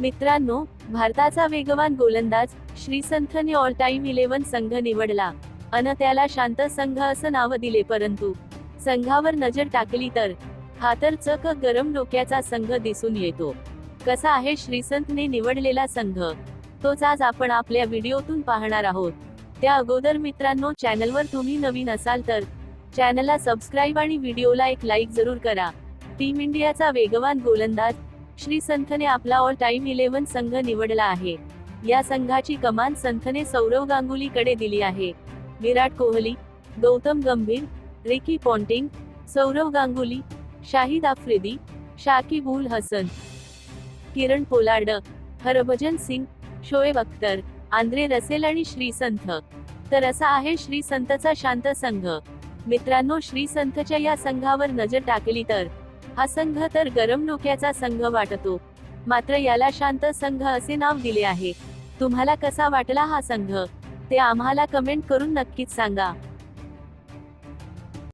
मित्रांनो भारताचा वेगवान गोलंदाज श्रीसंथने ऑल टाइम इलेव्हन संघ निवडला अन त्याला शांत संघ असं नाव दिले परंतु संघावर नजर टाकली तर हा तर चक गरम डोक्याचा संघ दिसून येतो. कसा आहे श्रीसंतने निवडलेला संघ? तोच आज आपण आपल्या व्हिडिओतून पाहणार आहोत. त्या अगोदर मित्रांनो चॅनलवर तुम्ही नवीन असाल तर चॅनलला सबस्क्राईब आणि व्हिडिओला एक लाईक जरूर करा. टीम इंडियाचा वेगवान गोलंदाज श्रीसंथने आपला ऑल टाइम इलेव्हन संघ निवडला आहे. या संघाची कमान संथने सौरव गांगुलीकडे दिली आहे. Virat Kohli Gautam Gambhir Ricky Ponting Sourav Ganguly Shahid Afridi Shakib Al Hasan Kieron Pollard Harbhajan Singh Shoaib Akhtar Andre Russell आणि श्रीसंत तर असा आहे श्रीसंतचा शांत संघ. मित्रांनो श्रीसंतच्या या संघावर नजर टाकली तर हा संघ तर गरम डोक्याचा संघ वाटतो. मात्र याला शांत संघ असे नाव दिले आहे. तुम्हाला कसा वाटला हा संघ? ते आम्हाला कमेंट करून नक्कीच सांगा.